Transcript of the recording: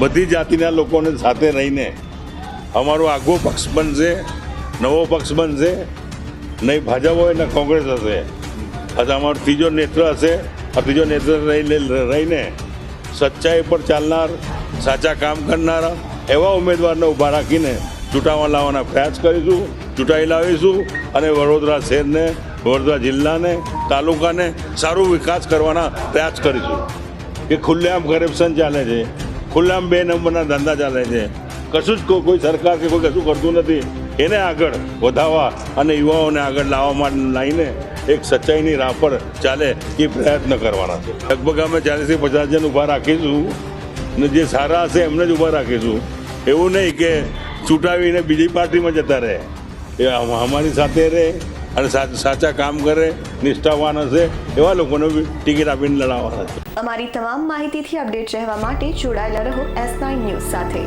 બધી જાતિના લોકોને સાથે રહીને અમારો આગવો પક્ષ બનશે, નવો પક્ષ બનશે, નહીં ભાજપ હોય ને કોંગ્રેસ હશે. અથવા અમારો ત્રીજો નેત્ર હશે, આ ત્રીજો નેત્ર રહીને રહીને સચ્ચાઈ પર ચાલનાર, સાચા કામ કરનારા એવા ઉમેદવારને ઊભા રાખીને ચૂંટાવા લાવવાના પ્રયાસ કરીશું, ચૂંટાઈ લાવીશું અને વડોદરા શહેરને, વડોદરા જિલ્લાને, તાલુકાને સારું વિકાસ કરવાના પ્રયાસ કરીશું. કે ખુલ્લેઆમ કરપ્શન ચાલે છે. ખુલ્લેઆમ બે નંબરના ધંધા ચાલે છે. કશું જ કોઈ સરકાર કે કોઈ કશું કરતું નથી. એને આગળ વધારવા અને યુવાઓને આગળ લાવવા માટે લાવીને એક સચ્ચાઈની રાહ પર ચાલે એ પ્રયત્ન કરવાના છે. લગભગ અમે ચાલીસથી પચાસ જણ ઊભા રાખીશું ને જે સારા હશે એમને જ ઊભા રાખીશું. એવું નહીં કે ચૂંટાવીને બીજી પાર્ટીમાં જતા રહે. એ અમારી સાથે રહે. અને સાચા કામ કરે, નિષ્ઠાવાન હશે, એવા લોકોને ટિકિટ આપીને લડાવવાના છે અમારી તમામ માહિતીથી અપડેટ રહેવા માટે જોડાયેલા રહો એસ નાઇન ન્યૂઝ સાથે.